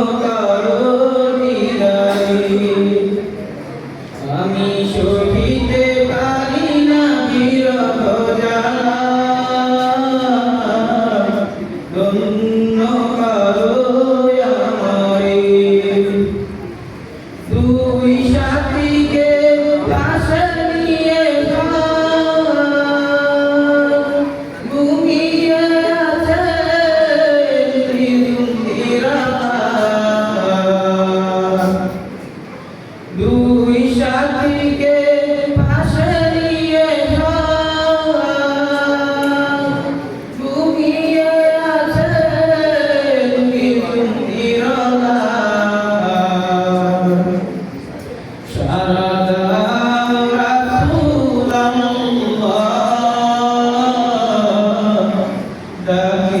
Allah. Thank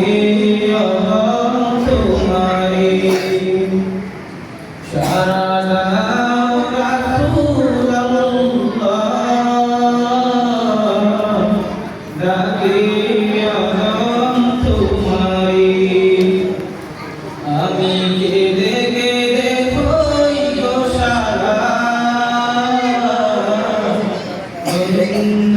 you. ধন্য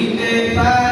We did fight.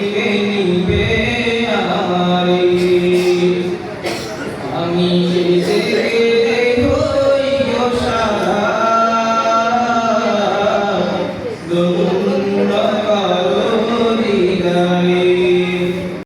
bem, bem.